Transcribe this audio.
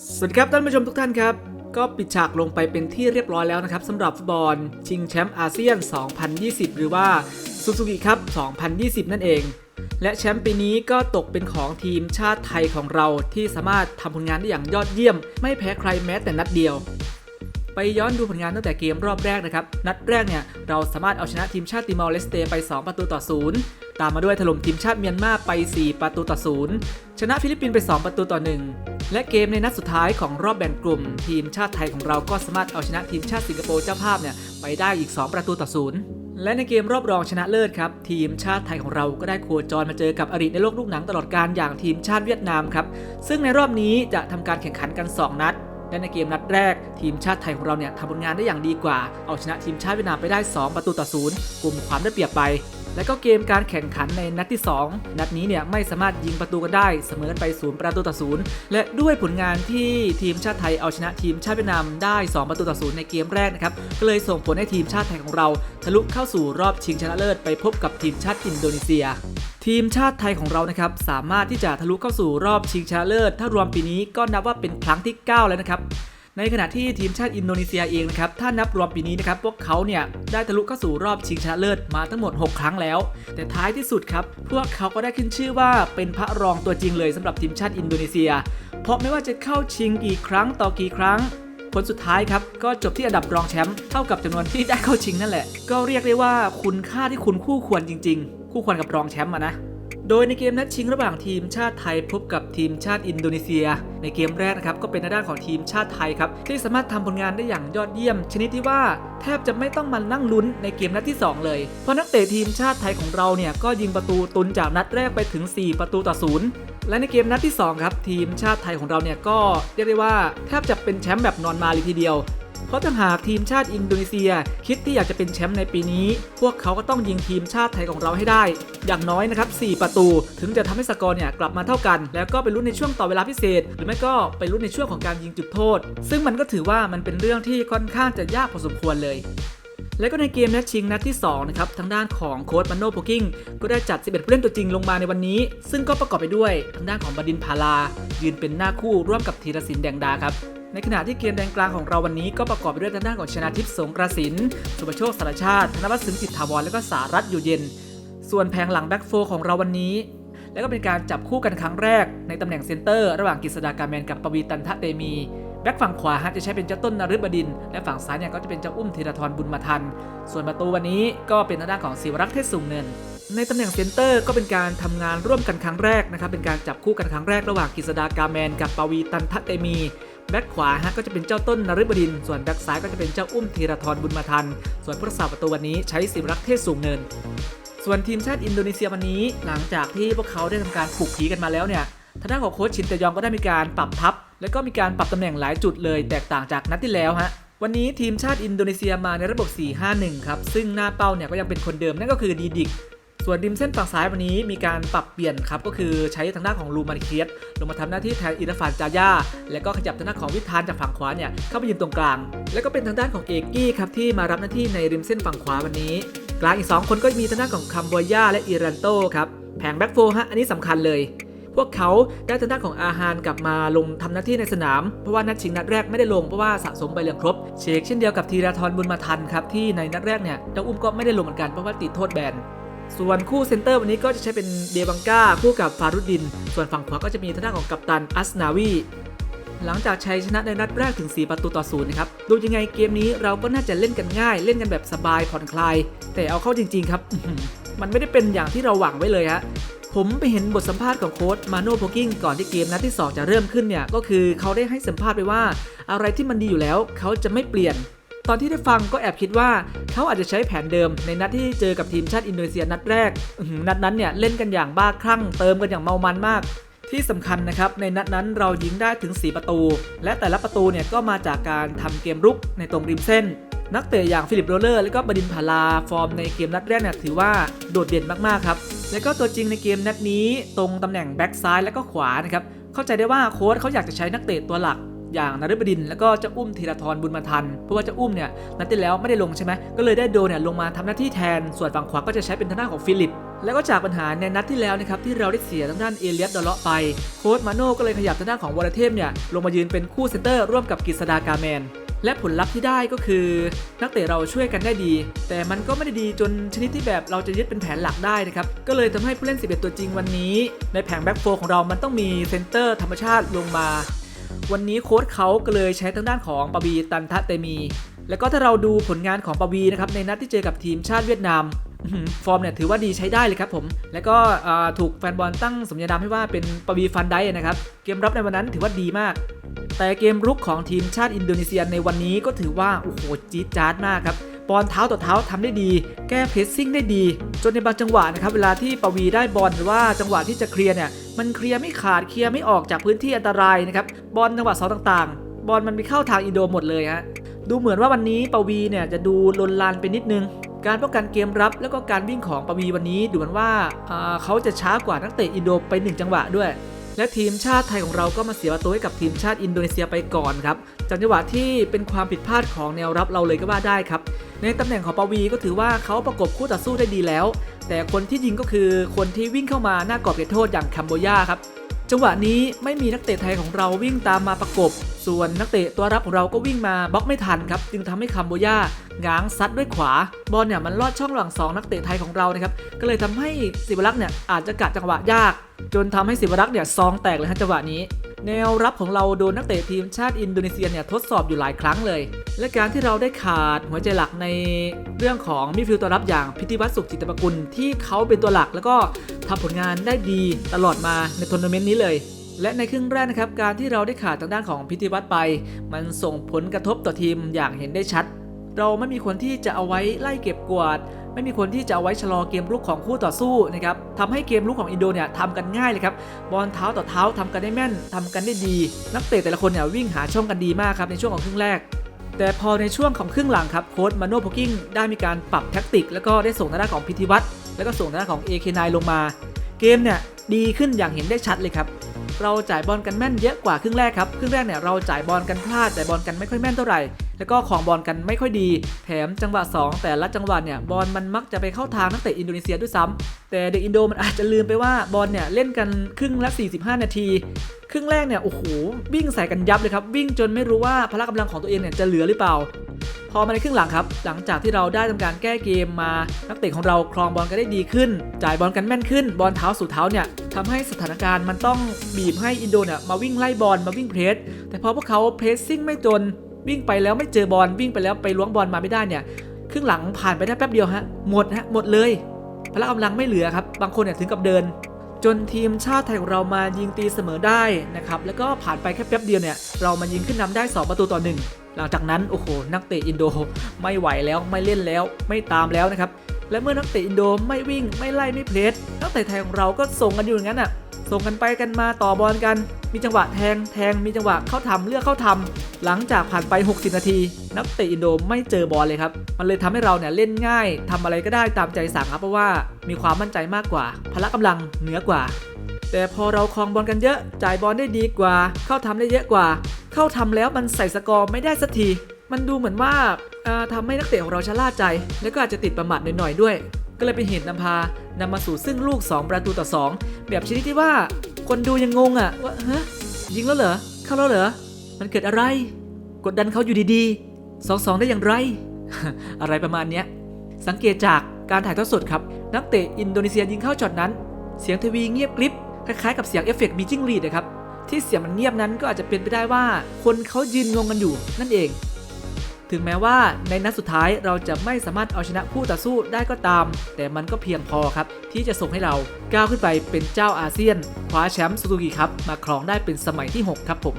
สวัสดีครับท่านผู้ชมทุกท่านครับ ก็ปิดฉากลงไปเป็นที่เรียบร้อยแล้วนะครับสำหรับฟุตบอล ชิงแชมป์อาเซียน 2020 หรือว่าซูซูกิครับ 2020 นั่นเอง และแชมป์ปีนี้ก็ตกเป็นของทีมชาติไทยของเราที่สามารถทำผลงานได้อย่างยอดเยี่ยม ไม่แพ้ใครแม้แต่นัดเดียว ไปย้อนดูผลงานตั้งแต่เกมรอบแรกนะครับ นัดแรกเนี่ยเราสามารถเอาชนะทีมชาติติมอร์เลสเตไป 2 ประตูต่อ 0 ตามมาด้วยถล่มทีมชาติเมียนมาไป 4 ประตูต่อ0ชนะฟิลิปปินส์ไป 2 ประตูต่อ 1 และเกมในนัดสุดท้ายของรอบแบ่งกลุ่ม ทีมชาติไทยของเราก็สามารถเอาชนะทีมชาติสิงคโปร์เจ้าภาพเนี่ยไปได้อีก 2 ประตูต่อ0และในเกมรอบรองชนะเลิศครับ ทีมชาติไทยของเราก็ได้โคจรมาเจอกับอริในโลกลูกหนังตลอดการอย่างทีมชาติเวียดนามครับ ซึ่งในรอบนี้จะทำการแข่งขันกัน 2 นัดและในเกมนัดแรก ทีมชาติไทยของเราเนี่ยทำผลงานได้อย่างดีกว่า เอาชนะทีมชาติเวียดนามไปได้ 2 ประตูต่อศูนย์กลุ่มความได้เปรียบไป และก็เกมการแข่งขันในนัดที่ 2 นัดนี้เนี่ยไม่สามารถยิงประตูกันได้เสมอกันไป0ประตูต่อศูนย์และด้วยผลงานที่ทีมชาติไทยเอาชนะทีมชาติเวียดนามได้ 2 ประตูต่อศูนย์ในเกมแรกนะครับก็เลยส่งผลให้ทีมชาติไทยของเรา ทะลุเข้าสู่รอบชิงชนะเลิศไปพบกับทีมชาติอินโดนีเซียทีมชาติไทยของเรานะครับสามารถที่จะทะลุเข้าสู่รอบชิงชนะเลิศ ถ้ารวมปีนี้ก็นับว่าเป็นครั้งที่ 9 แล้วนะครับ ในขณะที่ทีมชาติอินโดนีเซียเองนะครับ ถ้านับรวมปีนี้นะครับ พวกเขาเนี่ยได้ทะลุเข้าสู่รอบชิงชนะเลิศมาทั้งหมด 6 ครั้งแล้ว แต่ท้ายที่สุดครับ พวกเขาก็ได้ขึ้นชื่อว่าเป็นพระรองตัวจริงเลยสำหรับทีมชาติอินโดนีเซีย เพราะไม่ว่าจะเข้าชิงกี่ครั้งต่อกี่ครั้งผลสุดท้ายครับก็จบที่อันดับรองแชมป์เท่ากับจำนวนที่ได้เข้าชิงนั่นแหละ ก็เรียกได้ว่าคุณค่าที่คุณคู่ควรจริง ๆ คู่ควรกับรองแชมป์อะนะ โดยในเกมนัดชิงระหว่างทีมชาติไทยพบกับทีมชาติอินโดนีเซีย ในเกมแรกนะครับก็เป็นในด้านของทีมชาติไทยครับที่สามารถทำผลงานได้อย่างยอดเยี่ยม ชนิดที่ว่าแทบจะไม่ต้องมานั่งลุ้นในเกมนัดที่ 2 เลย เพราะนักเตะทีมชาติไทยของเราเนี่ยก็ยิงประตูตุนจากนัดแรกไปถึง 4 ประตูต่อศูนย์และในเกมนัดที่ 2 ครับ ทีมชาติไทยของเราเนี่ยก็เรียกได้ว่าแทบจะเป็นแชมป์แบบนอนมาเลยทีเดียว เพราะถ้าหากทีมชาติอินโดนีเซีย คิดที่อยากจะเป็นแชมป์ในปีนี้ พวกเขาก็ต้องยิงทีมชาติไทยของเราให้ได้ อย่างน้อยนะครับ 4 ประตู ถึงจะทำให้สกอร์เนี่ยกลับมาเท่ากัน แล้วก็ไปลุ้นในช่วงต่อเวลาพิเศษ หรือไม่ก็ไปลุ้นในช่วงของการยิงจุดโทษ ซึ่งมันก็ถือว่ามันเป็นเรื่องที่ค่อนข้างจะยากพอสมควรเลยและก็ในเกมนัดชิงนัดที่2นะครับทางด้านของโค้ชมันโนโพกิ้งก็ได้จัด 11 ผู้เล่นตัวจริงลงมาในวันนี้ ซึ่งก็ประกอบไปด้วยทางด้านของบดินพาลา ยืนเป็นหน้าคู่ร่วมกับธีรศิลป์แดงดาครับ ในขณะที่เกมแดนกลางของเราวันนี้ก็ประกอบไปด้วยทางด้านของชนะทิพย์สงกระสิน สุปโชคสารชาติ ธนวัฒน์สินจิตถาวร และก็สารัตอยู่เย็น ส่วนแผงหลังแบ็กโฟของเราวันนี้ และก็เป็นการจับคู่กันครั้งแรกในตำแหน่งเซนเตอร์ ระหว่างกฤษดากาแมนกับปวีตันทะเตมีแบ็กฝั่งขวาฮะจะใช้เป็นเจ้าต้นนฤบดิน และฝั่งซ้ายเนี่ยก็จะเป็นเจ้าอุ้มธีรทรบุญมาทัน ส่วนประตูวันนี้ก็เป็นทางด้านของศิวรักษ์เทศสูงเนิน ในตำแหน่งเซนเตอร์ก็เป็นการทำงานร่วมกันครั้งแรกนะครับเป็นการจับคู่กันครั้งแรกระหว่างกฤษดากาแมน กับปวีตันทะเตมี แบ็กขวาฮะก็จะเป็นเจ้าต้นนฤบดิน ส่วนแบ็กซ้ายก็จะเป็นเจ้าอุ้มธีรทรบุญมาทัน ส่วนผู้รักษาประตูวันนี้ใช้ศิวรักเทศสูงเนิน ส่วนทีมชาติอินโดนีเซียวันนี้ หลังจากที่พวกเขาได้ทำการผูกผีกันมาแล้วเนี่ยทางด้านของโค้ชชินเตยองก็ได้มีการปรับทัพ และก็มีการปรับตำแหน่งหลายจุดเลยแตกต่างจากนัดที่แล้วฮะวันนี้ทีมชาติอินโดนีเซียมาในระบบ 4-5-1 ครับ ซึ่งหน้าเป้าเนี่ยก็ยังเป็นคนเดิมนั่นก็คือดีดิก ส่วนริมเส้นฝั่งซ้ายวันนี้มีการปรับเปลี่ยนครับก็คือใช้ทางด้านของลูมานิเคียสลงมาทำหน้าที่แทนอิราฟานจาย่าและก็ขยับทางด้านของวิธานจากฝั่งขวาเนี่ยเข้าไปยืนตรงกลาง แล้วก็เป็นทางด้านของเอกกี้ครับที่มารับหน้าที่ในริมเส้นฝั่งขวาวันนี้ กลางอีก 2 คนก็มีทางด้านของคัมบอย่าและอิรันโตครับแผงแบ็กโฟฮะอันนี้สำคัญเลย พวกเขาได้ทางด้านของอาหารกลับมาลงทำหน้าที่ในสนาม เพราะว่านัดชิงนัดแรกไม่ได้ลงเพราะว่าสะสมใบเหลืองครบ เชกเช่นเดียวกับธีราธรบุญมาทันครับที่ในนัดแรกเนี่ยเจ้าอุ้มก็ไม่ได้ลงเหมือนกันเพราะว่าติดโทษแบน ส่วนคู่เซนเตอร์วันนี้ก็จะใช้เป็นเดบังกาคู่กับฟารุดดิน ส่วนฝั่งขวาก็จะมีทางด้านของกัปตันอัสนาวีหลังจากชัยชนะในนัดแรกถึง 4 ประตูต่อศูนย์นะครับ ดูยังไงเกมนี้เราก็น่าจะเล่นกันง่าย เล่นกันแบบสบายผ่อนคลาย แต่เอาเข้าจริง ๆ ครับ มันไม่ได้เป็นอย่างที่เราหวังไว้เลยฮะ ผมไปเห็นบทสัมภาษณ์ของโค้ชมาโน่โพกิ้งก่อนที่เกมนัดที่ 2 จะเริ่มขึ้นเนี่ย ก็คือเขาได้ให้สัมภาษณ์ไปว่า อะไรที่มันดีอยู่แล้วเขาจะไม่เปลี่ยน ตอนที่ได้ฟังก็แอบคิดว่าเขาอาจจะใช้แผนเดิมในนัดที่เจอกับทีมชาติอินโดนีเซียนัดแรกนัดนั้นเนี่ยเล่นกันอย่างบ้าคลั่งเติมกันอย่างเมามันมากที่สำคัญนะครับในนัดนั้นเรายิงได้ถึง 4 ประตู และแต่ละประตูเนี่ยก็มาจากการทำเกมรุกในตรงริมเส้น นักเตะอย่างฟิลิปโรเลอร์และก็บดินพาลาฟอร์มในเกมนัดแรกเนี่ยถือว่าโดดเด่นมากๆครับ และก็ตัวจริงในเกมนัดนี้ตรงตำแหน่งแบ็กซ้ายและก็ขวานะครับเข้าใจได้ว่าโค้ชเขาอยากจะใช้นักเตะตัวหลัก อย่างนฤบดินทร์แล้วก็เจ้าอุ้มธีรทรบุญมาทัน เพราะว่าเจ้าอุ้มเนี่ยนัดที่แล้วไม่ได้ลงใช่ไหมก็เลยได้โดเนี่ยลงมาทำหน้าที่แทน ส่วนฝั่งขวาก็จะใช้เป็นทางด้านของฟิลิปแล้วก็จากปัญหาในนัดที่แล้วนะครับที่เราได้เสียทางด้านเอเลียสดอลเลาะไปโค้ชมาโน่ก็เลยขยับทางด้านของวอรเทพเนี่ยลงมายืนเป็นคู่เซนเตอร์ร่วมกับกฤษดากาแมนและผลลัพธ์ที่ได้ก็คือ นักเตะเราช่วยกันได้ดี แต่มันก็ไม่ได้ดีจนชนิดที่แบบเราจะยึดเป็นแผนหลักได้นะครับ ก็เลยทำให้ผู้เล่น 11 ตัวจริงวันนี้ ในแผงแบ็กโฟของเรามันต้องมีเซนเตอร์ธรรมชาติลงมา วันนี้โค้ดเขาก็เลยใช้ทางด้านของปบีตันทะเตมี แล้วก็ถ้าเราดูผลงานของปบีนะครับในนัดที่เจอกับทีมชาติเวียดนามฟอร์มเนี่ยถือว่าดีใช้ได้เลยครับผม แล้วก็ถูกแฟนบอลตั้งสมญานามให้ว่าเป็นปบีฟันได้นะครับ เกมรับในวันนั้นถือว่าดีมาก แต่เกมรุกของทีมชาติอินโดนีเซียในวันนี้ก็ถือว่า โอ้โหจี๊ดจ๊าดมากครับ บอลเท้าต่อเท้าทำได้ดี แก้เพรสซิ่งได้ดี จนในบางจังหวะนะครับเวลาที่ปวีได้บอลหรือว่าจังหวะที่จะเคลียร์เนี่ยมันเคลียร์ไม่ขาดเคลียร์ไม่ออกจากพื้นที่อันตรายนะครับบอลจังหวะเสาต่างๆ บอลมันไปเข้าทางอินโดหมดเลยฮะดูเหมือนว่าวันนี้ปวีเนี่ยจะดูลนลานไปนิดนึง การป้องกันเกมรับแล้วก็การวิ่งของปวีวันนี้ดูเหมือนว่าอ่าเขาจะช้ากว่านักเตะอินโดไปหนึ่งจังหวะด้วยและทีมชาติไทยของเราก็มาเสียประตูให้กับทีมชาติอินโดนีเซียไปก่อนครับจากจังหวะที่เป็นความผิดพลาดของแนวรับเราเลยก็ว่าได้ครับ ในตำแหน่งของปวีก็ถือว่าเขาประกบคู่ต่อสู้ได้ดีแล้ว แต่คนที่ยิงก็คือคนที่วิ่งเข้ามาหน้ากรอบเขตโทษอย่างคัมโบยาครับจังหวะนี้ไม่มีนักเตะไทยของเราวิ่งตามมาประกบ ส่วนนักเตะตัวรับของเราก็วิ่งมาบล็อกไม่ทันครับ จึงทำให้คัมโบยาง้างซัดด้วยขวา บอลเนี่ยมันลอดช่องหว่างสองนักเตะไทยของเรานะครับ ก็เลยทำให้ศิวรักษ์เนี่ยอาจจะกะจังหวะยาก จนทำให้ศิวรักษ์เนี่ยซองแตกเลยฮะจังหวะนี้ แนวรับของเราโดนนักเตะทีมชาติอินโดนีเซียเนี่ยทดสอบอยู่หลายครั้งเลย และการที่เราได้ขาดหัวใจหลักในเรื่องของมิดฟิลด์ตัวรับอย่างพิธีวัตรสุขจิตปกุลที่เขาเป็นตัวหลัก แล้วก็ทำผลงานได้ดีตลอดมาในทัวร์นาเมนต์นี้เลยและในครึ่งแรกนะครับ การที่เราได้ขาดทางด้านของพิธีวัตรไป มันส่งผลกระทบต่อทีมอย่างเห็นได้ชัด เราไม่มีคนที่จะเอาไว้ไล่เก็บกวาด ไม่มีคนที่จะเอาไว้ชะลอเกมลุกของคู่ต่อสู้นะครับทำให้เกมลุกของอินโดเนี่ยทำกันง่ายเลยครับบอลเท้าต่อเท้าทำกันได้แม่นทำกันได้ดี นักเตะแต่ละคนเนี่ยวิ่งหาช่องกันดีมากครับในช่วงของครึ่งแรก แต่พอในช่วงของครึ่งหลังครับโค้ชมาโนโพกิ้งได้มีการปรับแท็กติก แล้วก็ได้ส่งทางด้านของพิธีวัตรแล้วก็ส่งทางด้านของ AK9 ลงมา เกมเนี่ยดีขึ้นอย่างเห็นได้ชัดเลยครับ เราจ่ายบอลกันแม่นเยอะกว่าครึ่งแรกครับ ครึ่งแรกเนี่ยเราจ่ายบอลกันพลาด จ่ายบอลกันไม่ค่อยแม่นเท่าไหร่ แล้วก็ของบอลกันไม่ค่อยดี แถมจังหวะ 2 แต่ละจังหวะเนี่ยบอลมันมักจะไปเข้าทางนักเตะอินโดนีเซียด้วยซ้ำแต่เด็กอินโดมันอาจจะลืมไปว่าบอลเนี่ยเล่นกันครึ่งละ 45 นาที ครึ่งแรกเนี่ยโอ้โหวิ่งใส่กันยับเลยครับวิ่งจนไม่รู้ว่าพละกำลังของตัวเองเนี่ยจะเหลือหรือเปล่า พอมาในครึ่งหลังครับ หลังจากที่เราได้ทำการแก้เกมมา นักเตะของเราครองบอลกันได้ดีขึ้น จ่ายบอลกันแม่นขึ้น บอลเท้าสู่เท้าเนี่ยทำให้สถานการณ์มันต้องบีบให้อินโดเนี่ยมาวิ่งไล่บอลมาวิ่งเพรส แต่พอพวกเขาเพรสซิ่งไม่จน วิ่งไปแล้วไม่เจอบอลวิ่งไปแล้วไปล้วงบอลมาไม่ได้เนี่ยครึ่งหลังผ่านไปได้แป๊บเดียวฮะหมดฮะหมดเลยพละกำลังไม่เหลือครับบางคนเนี่ยถึงกับเดิน จนทีมชาติไทยของเรามายิงตีเสมอได้นะครับแล้วก็ผ่านไปแค่แป๊บเดียวเนี่ยเรามายิงขึ้นนำได้ 2 ประตูต่อหนึ่ง หลังจากนั้นโอ้โหนักเตะอินโดไม่ไหวแล้วไม่เล่นแล้วไม่ตามแล้วนะครับและเมื่อนักเตะอินโดไม่วิ่งไม่ไล่ไม่เพลสนักเตะไทยของเราก็ส่งกันอยู่อย่างนั้นอะส่งกันไปกันมาต่อบอลกัน มีจังหวะแทงแทงมีจังหวะเข้าทำเลือกเข้าทำหลังจากผ่านไป 60 นาที นักเตะอินโดไม่เจอบอลเลยครับ มันเลยทำให้เราเนี่ยเล่นง่ายทำอะไรก็ได้ตามใจสั่งครับเพราะว่ามีความมั่นใจมากกว่า พละกำลังเหนือกว่า แต่พอเราครองบอลกันเยอะ จ่ายบอลได้ดีกว่า เข้าทำได้เยอะกว่า เข้าทำแล้วมันใส่สกอร์ไม่ได้สักทีมันดูเหมือนว่าทำให้นักเตะของเราชะล่าใจ แล้วก็อาจจะติดประมาทหน่อยๆด้วย ก็เลยเป็นเหตุนำพานำมาสู่ซึ่งลูก 2 ประตูต่อ 2 แบบชนิดที่ว่าคนดูยังงงอะว่าฮะยิงแล้วเหรอเข้าแล้วเหรอมันเกิดอะไร กดดันเขาอยู่ดีๆ2-2ได้อย่างไร อะไรประมาณเนี้ยสังเกตจากการถ่ายทอดสดครับนักเตะอินโดนีเซียยิงเข้าช็อตนั้น เสียงทีวีเงียบกริบคล้ายๆกับเสียงเอฟเฟกต์บีจิ้งรีดนะครับ ที่เสียงมันเงียบนั้นก็อาจจะเป็นไปได้ว่า คนเขายืนงงกันอยู่นั่นเอง ถึงแม้ว่าในนัดสุดท้ายเราจะไม่สามารถเอาชนะผู้ต่อสู้ได้ก็ตาม แต่มันก็เพียงพอครับ ที่จะส่งให้เราก้าวขึ้นไปเป็นเจ้าอาเซียนคว้าแชมป์ซูซูกิครับมาครองได้เป็นสมัยที่ 6 ครับผม